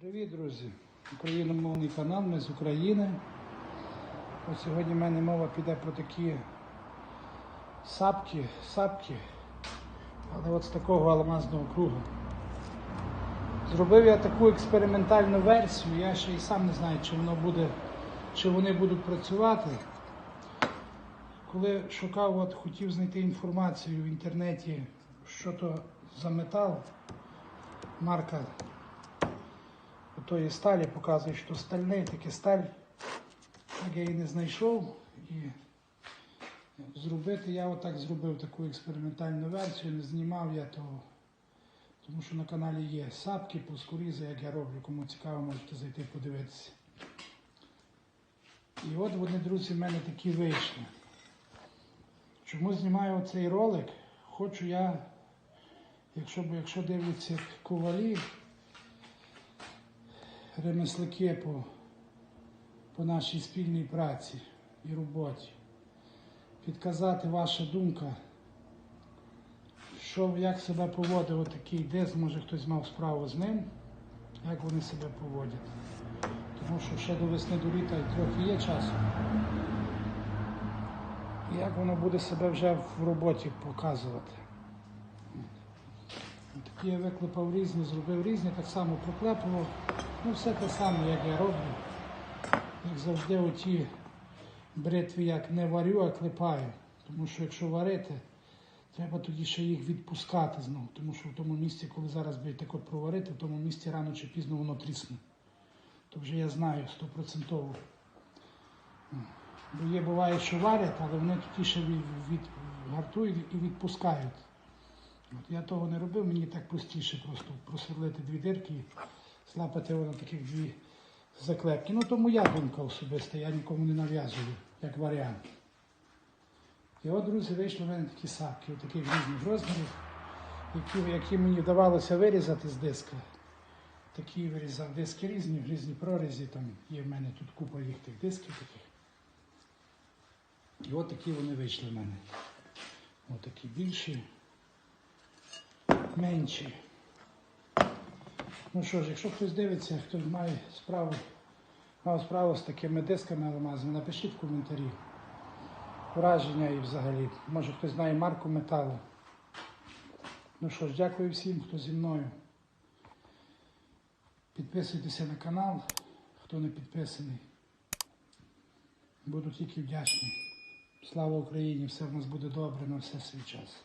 Привіт, друзі! Україномовний канал, ми з України. Ось сьогодні в мене мова піде про такі сапки, сапки, але от з такого алмазного кругу. Зробив я таку експериментальну версію, я ще й сам не знаю, чи воно буде, чи вони будуть працювати. Коли шукав, от хотів знайти інформацію в інтернеті, що то за метал, марка тої сталі показує, що стальний, таке сталь. Так я її не знайшов. І зробити я отак зробив таку експериментальну версію, не знімав я того. Тому що на каналі є сапки, плоскорізи, як я роблю. Кому цікаво, можете зайти подивитися. І от вони, друзі, в мене такі вийшли. Чому знімаю цей ролик? Хочу я, якщо, якщо дивляться ковалі, ремеслики по, по нашій спільній праці і роботі. Підказати ваша думка, що, як себе поводив отакий диск, може хтось мав справу з ним, як вони себе поводять. Тому що ще до весни до літа трохи є часу. Як воно буде себе вже в роботі показувати. Такі я виклепав різні, зробив різні, так само проклепував. Ну, все те саме, як я роблю. Як завжди, оті бритві як не варю, а клепаю. Тому що якщо варити, треба тоді ще їх відпускати знову. Тому що в тому місці, коли зараз будете так от проварити, в тому місці рано чи пізно воно трісне. То вже я знаю стопроцентово. Бо є буває, що варять, але вони тоді ще від, від, гартують і відпускають. От я того не робив, мені так простіше просто просверлити дві дирки і слапати воно таких дві заклепки. Ну то моя думка особиста, я нікому не нав'язую, як варіант. І от, друзі, вийшли в мене такі сапки, таких різних розмірів, які, які мені вдавалося вирізати з диска. Такі вирізав диски різні, різні прорізі, там є в мене тут купа їх тих дисків таких. І от такі вони вийшли в мене. От такі більші, менші. Ну що ж, якщо хтось дивиться, хто має справу, мав справу з такими дисками алмазними, напишіть в коментарі. Враження і взагалі. Може хтось знає марку металу. Ну що ж, дякую всім, хто зі мною. Підписуйтеся на канал, хто не підписаний. Буду тільки вдячний. Слава Україні! Все в нас буде добре на все свій час.